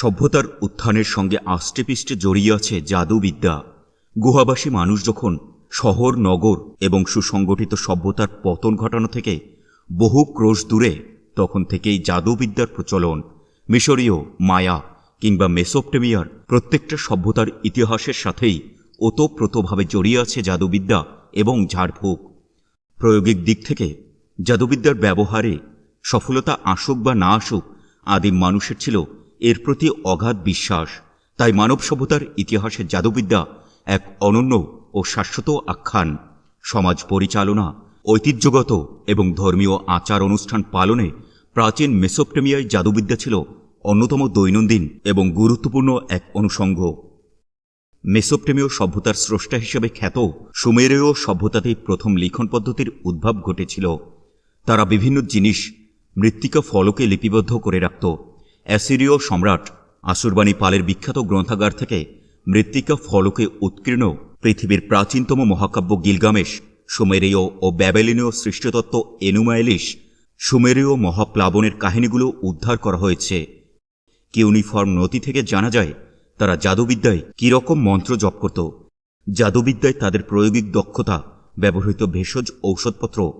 সভ্যতার উত্থানের সঙ্গে আষ্টেপৃষ্টে জড়িয়ে আছে জাদুবিদ্যা। গুহাবাসী মানুষ যখন শহর, নগর এবং সুসংগঠিত সভ্যতার পতন ঘটানো থেকে বহু ক্রোশ দূরে, তখন থেকেই জাদুবিদ্যার প্রচলন। মিশরীয় মায়া কিংবা মেসোপটেমিয়ার প্রত্যেকটা সভ্যতার ইতিহাসের সাথেই ওতপ্রোতভাবে জড়িয়ে আছে জাদুবিদ্যা এবং ঝাড়ফুঁক। প্রয়োগিক দিক থেকে জাদুবিদ্যার ব্যবহারে সফলতা আসুক বা না আসুক, আদিম মানুষের ছিল এর প্রতি অগাধ বিশ্বাস। তাই মানব সভ্যতার ইতিহাসে জাদুবিদ্যা এক অনন্য ও শাশ্বত আখ্যান। সমাজ পরিচালনা, ঐতিহ্যগত এবং ধর্মীয় আচার অনুষ্ঠান পালনে প্রাচীন মেসোপটেমিয়ায় জাদুবিদ্যা ছিল অন্যতম দৈনন্দিন এবং গুরুত্বপূর্ণ এক অনুষঙ্গ। মেসোপটেমীয় সভ্যতার স্রষ্টা হিসেবে খ্যাত সুমেরীয় সভ্যতাতেই প্রথম লিখন পদ্ধতির উদ্ভব ঘটেছিল। তারা বিভিন্ন জিনিস মৃত্তিকা ফলকে লিপিবদ্ধ করে রাখত। অ্যাসিরীয় সম্রাট আসুরবাণী পালের বিখ্যাত গ্রন্থাগার থেকে মৃত্তিকা ফলকে উৎকীর্ণ পৃথিবীর প্রাচীনতম মহাকাব্য গিলগামেশ, সুমেরীয় ও ব্যাবেলিনীয় সৃষ্টতত্ত্ব এনুমাইলিশ সুমেরীয় মহাপ্লাবনের কাহিনীগুলো উদ্ধার করা হয়েছে। কিউনিফর্ম নথি থেকে জানা যায়, তারা জাদুবিদ্যায় কীরকম মন্ত্র জপ করত। জাদুবিদ্যায় তাদের প্রয়োগিক দক্ষতা, ব্যবহৃত ভেষজ ঔষধপত্র,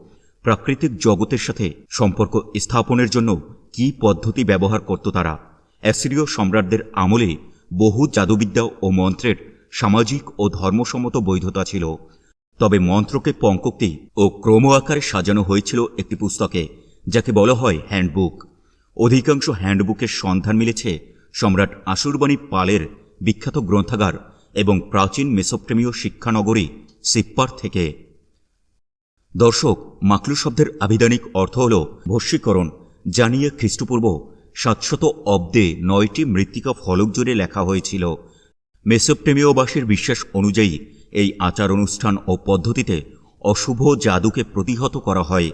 প্রাকৃতিক জগতের সাথে সম্পর্ক স্থাপনের জন্য কী পদ্ধতি ব্যবহার করত তারা? অ্যাসিরীয় সম্রাটদের আমলে বহু জাদুবিদ্যা ও মন্ত্রের সামাজিক ও ধর্মসম্মত বৈধতা ছিল। তবে মন্ত্রকে পঙ্কক্তি ও ক্রম আকারে সাজানো হয়েছিল একটি পুস্তকে, যাকে বলা হয় হ্যান্ডবুক। অধিকাংশ হ্যান্ডবুকের সন্ধান মিলেছে সম্রাট আশুরবাণী পালের বিখ্যাত গ্রন্থাগার এবং প্রাচীন মেসোপ্রেমীয় শিক্ষানগরী সিপ্পার থেকে। দর্শক, মাকলু শব্দের আবিধানিক অর্থ হল ভস্মীকরণ। জানিয়ে খ্রিস্টপূর্ব সাতশত অব্দে নয়টি মৃত্তিকা ফলক জুড়ে লেখা হয়েছিল। মেসোপ্টেমীয়বাসীর বিশ্বাস অনুযায়ী এই আচার অনুষ্ঠান ও পদ্ধতিতে অশুভ জাদুকে প্রতিহত করা হয়।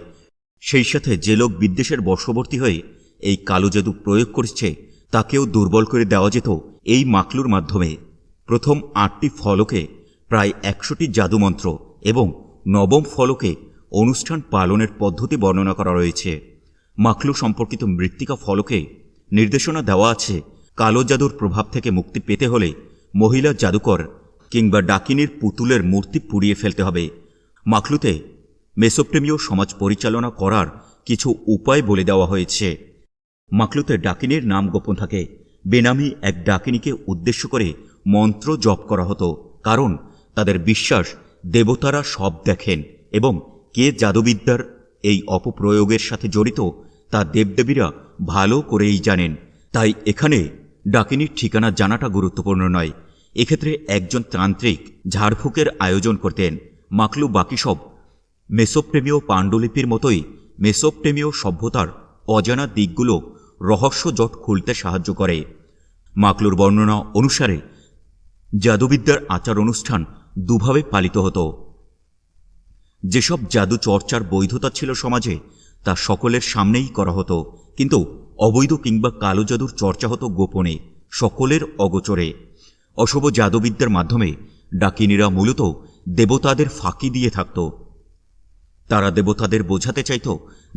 সেই সাথে যে লোক বিদ্বেষের বশবর্তী হয়ে এই কালো জাদু প্রয়োগ করছে, তাকেও দুর্বল করে দেওয়া যেত এই মাকলুর মাধ্যমে। প্রথম আটটি ফলকে প্রায় একশোটি জাদুমন্ত্র এবং নবম ফলকে অনুষ্ঠান পালনের পদ্ধতি বর্ণনা করা রয়েছে। মাকলু সম্পর্কিত মৃত্তিকা ফলকে নির্দেশনা দেওয়া আছে কালো জাদুর প্রভাব থেকে মুক্তি পেতে হলে মহিলা জাদুকর কিংবা ডাকিনীর পুতুলের মূর্তি পুড়িয়ে ফেলতে হবে। মাকলুতে মেসোপ্রেমীয় সমাজ পরিচালনা করার কিছু উপায় বলে দেওয়া হয়েছে। মাকলুতে ডাকিনীর নাম গোপন থাকে। বেনামি এক ডাকিনীকে উদ্দেশ্য করে মন্ত্র জপ করা হতো, কারণ তাদের বিশ্বাস দেবতারা সব দেখেন এবং কে জাদুবিদ্যার এই অপপ্রয়োগের সাথে জড়িত তা দেবদেবীরা ভালো করেই জানেন। তাই এখানে ডাকিনীর ঠিকানা জানাটা গুরুত্বপূর্ণ নয়। এক্ষেত্রে একজন তান্ত্রিক ঝাড়ফুঁকের আয়োজন করতেন। মাকলু বাকি সব মেসোপ্রেমীয় পাণ্ডুলিপির মতোই মেসোপ্রেমীয় সভ্যতার অজানা দিকগুলো রহস্যজট খুলতে সাহায্য করে। মাকলুর বর্ণনা অনুসারে জাদুবিদ্যার আচার অনুষ্ঠান দুভাবে পালিত হতো। যেসব জাদু চর্চার বৈধতা ছিল সমাজে তা সকলের সামনেই করা হতো। কিন্তু অবৈধ কিংবা কালো জাদুর চর্চা হতো গোপনে, সকলের অগোচরে। অশুভ জাদুবিদ্যার মাধ্যমে ডাকিনীরা মূলত দেবতাদের ফাঁকি দিয়ে থাকত। তারা দেবতাদের বোঝাতে চাইত,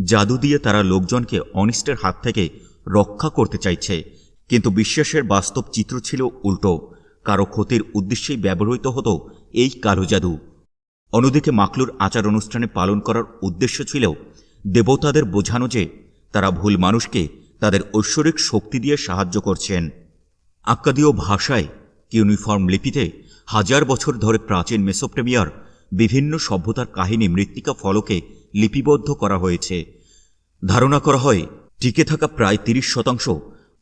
জাদু দিয়ে তারা লোকজনকে অনিষ্টের হাত থেকে রক্ষা করতে চাইছে। কিন্তু বিশ্বাসের বাস্তব চিত্র ছিল উল্টো। কারও ক্ষতির উদ্দেশ্যেই ব্যবহৃত হতো এই কালো জাদু। অন্যদিকে মাকলুর আচার অনুষ্ঠানে পালন করার উদ্দেশ্য ছিল দেবতাদের বোঝানো যে তারা ভুল মানুষকে তাদের ঐশ্বরিক শক্তি দিয়ে সাহায্য করছেন। আক্কাদীয় ভাষায় ইউনিফর্ম লিপিতে হাজার বছর ধরে প্রাচীন মেসোপ্টেমিয়ার বিভিন্ন সভ্যতার কাহিনী মৃত্তিকা ফলকে লিপিবদ্ধ করা হয়েছে। ধারণা করা হয়, টিকে থাকা প্রায় তিরিশ শতাংশ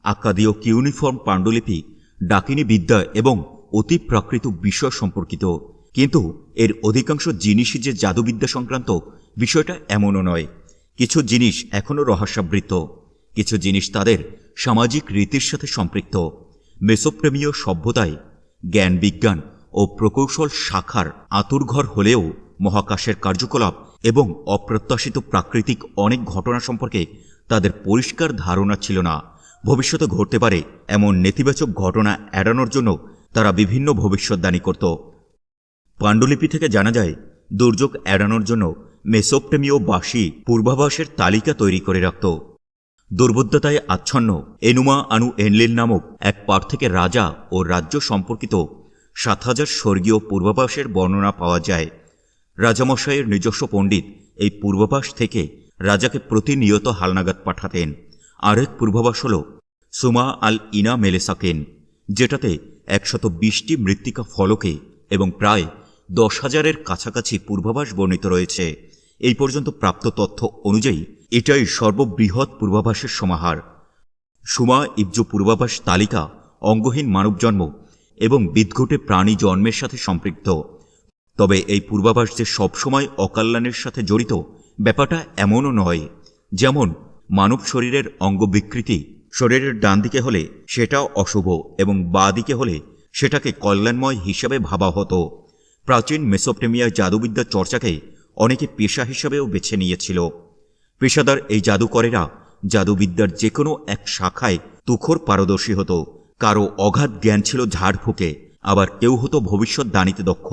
আক্কাদীয় কিউনিফর্ম পাণ্ডুলিপি ডাকিনী বিদ্যা এবং অতি প্রাকৃত বিষয় সম্পর্কিত। কিন্তু এর অধিকাংশ জিনিসই যে জাদুবিদ্যা সংক্রান্ত বিষয়টা এমনও নয়। কিছু জিনিস এখনও রহস্যাবৃত। কিছু জিনিস তাদের সামাজিক রীতির সাথে সম্পৃক্ত। মেসোপ্রেমীয় সভ্যতায় জ্ঞান বিজ্ঞান ও প্রকৌশল শাখার আতুরঘর হলেও মহাকাশের কার্যকলাপ এবং অপ্রত্যাশিত প্রাকৃতিক অনেক ঘটনা সম্পর্কে তাদের পরিষ্কার ধারণা ছিল না। ভবিষ্যতে ঘটতে পারে এমন নেতিবাচক ঘটনা এড়ানোর জন্য তারা বিভিন্ন ভবিষ্যৎদানী করত। পাণ্ডুলিপি থেকে জানা যায়, দুর্যোগ এড়ানোর জন্য মেসোপ্টেমীয় বাসী পূর্বাভাসের তালিকা তৈরি করে রাখত। দুর্বোধ্যতায় আচ্ছন্ন এনুমা আনু এনলিল নামক এক পার থেকে রাজা ও রাজ্য সম্পর্কিত সাত হাজার স্বর্গীয় পূর্বাভাসের বর্ণনা পাওয়া যায়। রাজামশাইয়ের নিজস্ব পণ্ডিত এই পূর্বাভাস থেকে রাজাকে প্রতিনিয়ত হালনাগাদ পাঠাতেন। আরেক পূর্বাভাস হল সুমা আল ইনা মেলেসাকেন, যেটাতে একশত বিশটি মৃত্তিকা ফলকে এবং প্রায় দশ হাজারের কাছাকাছি পূর্বাভাস বর্ণিত রয়েছে। এই পর্যন্ত প্রাপ্ত তথ্য অনুযায়ী এটাই সর্ববৃহৎ পূর্বাভাসের সমাহার। সুমা ইবজু পূর্বাভাস তালিকা অঙ্গহীন মানবজন্ম এবং বিদঘটে প্রাণী জন্মের সাথে সম্পৃক্ত। তবে এই পূর্বাভাস যে সবসময় অকল্যাণের সাথে জড়িত, ব্যাপারটা এমনও নয়। যেমন, মানব শরীরের অঙ্গ বিকৃতি শরীরের ডান দিকে হলে সেটাও অশুভ এবং বা দিকে হলে সেটাকে কল্যাণময় হিসাবে ভাবা হতো। প্রাচীন মেসোপটেমিয়ার জাদুবিদ্যার চর্চাকে অনেকে পেশা হিসাবেও বেছে নিয়েছিল। পেশাদার এই জাদুকরেরা জাদুবিদ্যার যে কোনো এক শাখায় তুখর পারদর্শী হতো। কারও অগাধ জ্ঞান ছিল ঝাড়ফুঁকে আবার কেউ হতো ভবিষ্যৎ দানিতে দক্ষ।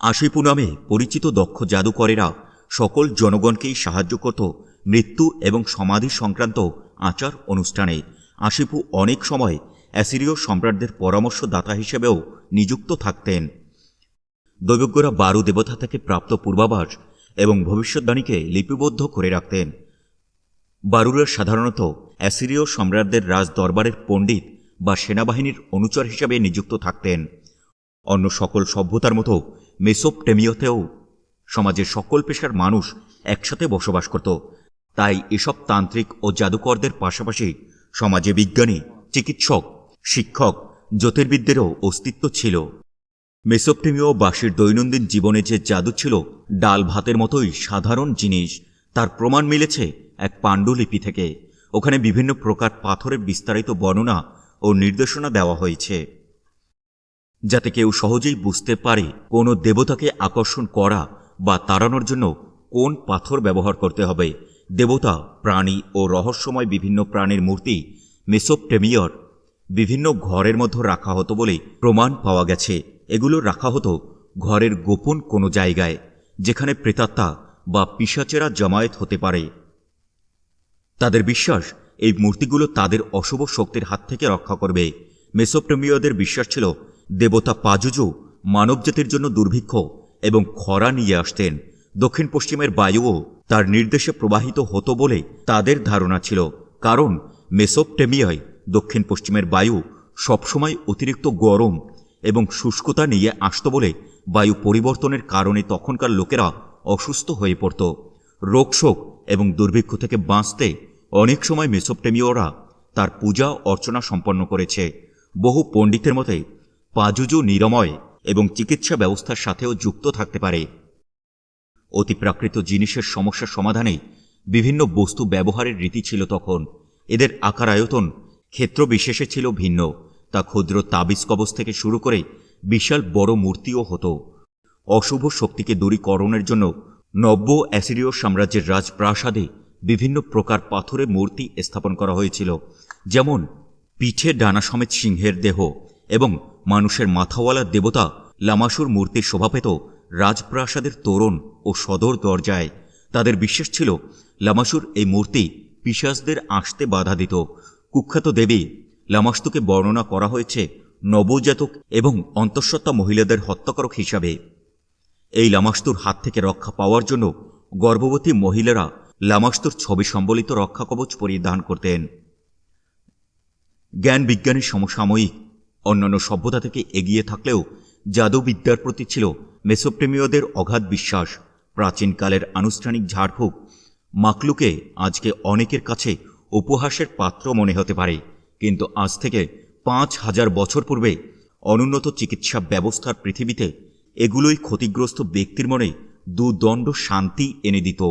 আশিপু নামে পরিচিত দক্ষ জাদুকরেরা সকল জনগণকেই সাহায্য করত মৃত্যু এবং সমাধি সংক্রান্ত আচার অনুষ্ঠানে। আশিপু অনেক সময় অ্যাসিরীয় সম্রাটদের পরামর্শদাতা হিসেবেও নিযুক্ত থাকতেন। দৈবজ্ঞরা বারু দেবতা থেকে প্রাপ্ত পূর্বাভাস এবং ভবিষ্যৎবাণীকে লিপিবদ্ধ করে রাখতেন। বারুরা সাধারণত অ্যাসিরীয় সম্রাটদের রাজ দরবারের পণ্ডিত বা সেনাবাহিনীর অনুচর হিসাবে নিযুক্ত থাকতেন। অন্য সকল সভ্যতার মতো মেসোপটেমিয়তেও সমাজের সকল পেশার মানুষ একসাথে বসবাস করত। তাই এসব তান্ত্রিক ও জাদুকরদের পাশাপাশি সমাজে বিজ্ঞানী, চিকিৎসক শিক্ষক, জ্যোতির্বিদদেরও অস্তিত্ব ছিল। মেসোপটেমীয় বাসীর দৈনন্দিন জীবনে যে জাদু ছিল, ডাল ভাতের মতোই সাধারণ জিনিস, তার প্রমাণ মিলেছে এক পাণ্ডুলিপি থেকে। ওখানে বিভিন্ন প্রকার পাথরের বিস্তারিত বর্ণনা ও নির্দেশনা দেওয়া হয়েছে। যাতে কেউ সহজেই বুঝতে পারে কোনো দেবতাকে আকর্ষণ করা বা তাড়ানোর জন্য কোন পাথর ব্যবহার করতে হবে, দেবতা, প্রাণী ও রহস্যময় বিভিন্ন প্রাণীর মূর্তি মেসোপটেমিয়র বিভিন্ন ঘরের মধ্যে রাখা হতো বলে প্রমাণ পাওয়া গেছে। এগুলো রাখা হতো ঘরের গোপন কোনো জায়গায়, যেখানে প্রেতাত্মা বা পিসাচেরা জমায়েত হতে পারে। তাদের বিশ্বাস এই মূর্তিগুলো তাদের অশুভ শক্তির হাত থেকে রক্ষা করবে। মেসোপ্রেমীয়দের বিশ্বাস ছিল দেবতা পাজুজু মানবজাতির জন্য দুর্ভিক্ষ এবং খরা নিয়ে আসতেন। দক্ষিণ পশ্চিমের বায়ুও তার নির্দেশে প্রবাহিত হতো বলে তাদের ধারণা ছিল। কারণ মেসোপটেমিয়ায় দক্ষিণ পশ্চিমের বায়ু সবসময় অতিরিক্ত গরম এবং শুষ্কতা নিয়ে আসত বলে বায়ু পরিবর্তনের কারণে তখনকার লোকেরা অসুস্থ হয়ে পড়ত। রোগশোক এবং দুর্ভিক্ষ থেকে বাঁচতে অনেক সময় মেসোপটেমীয়রা তার পূজা অর্চনা সম্পন্ন করেছে। বহু পণ্ডিতের মতে, পাজুজু নিরাময় এবং চিকিৎসা ব্যবস্থার সাথেও যুক্ত থাকতে পারে। অতিপ্রাকৃত জিনিসের সমস্যা সমাধানে বিভিন্ন বস্তু ব্যবহারের রীতি ছিল তখন। এদের আকার আয়তন ক্ষেত্র বিশেষে ছিল ভিন্ন। তা ক্ষুদ্র তাবিজ কবচ থেকে শুরু করে বিশাল বড় মূর্তিও হতো। অশুভ শক্তিকে দূরীকরণের জন্য নব্য অ্যাসিরীয় সাম্রাজ্যের রাজপ্রাসাদে বিভিন্ন প্রকার পাথরের মূর্তি স্থাপন করা হয়েছিল, যেমন পিঠে ডানা সমেত সিংহের দেহ এবং মানুষের মাথাওয়ালা দেবতা লামাসুর মূর্তির শোভা পেত রাজপ্রাসাদের তোরণ ও সদর দরজায়। তাদের বিশ্বাস ছিল, লামাসুর এই মূর্তি পিশাসদের আসতে বাধা দিত। কুখ্যাত দেবী লামাস্তুকে বর্ণনা করা হয়েছে নবজাতক এবং অন্তঃসত্ত্বা মহিলাদের হত্যাকারক হিসাবে। এই লামাস্তুর হাত থেকে রক্ষা পাওয়ার জন্য গর্ভবতী মহিলারা লামাস্তুর ছবি সম্বলিত রক্ষা কবচ পরিধান করতেন। জ্ঞান বিজ্ঞানের সমসাময়িক অন্যান্য সভ্যতা থেকে এগিয়ে থাকলেও জাদুবিদ্যার প্রতি ছিল মেসোপ্রেমীয়দের অগাধ বিশ্বাস। প্রাচীনকালের আনুষ্ঠানিক ঝাড়ফুঁক মাকলুকে আজকে অনেকের কাছে উপহাসের পাত্র মনে হতে পারে, কিন্তু আজ থেকে পাঁচ হাজার বছর পূর্বে অনুন্নত চিকিৎসা ব্যবস্থার পৃথিবীতে এগুলোই ক্ষতিগ্রস্ত ব্যক্তির মনে দুদণ্ড শান্তি এনে দিত।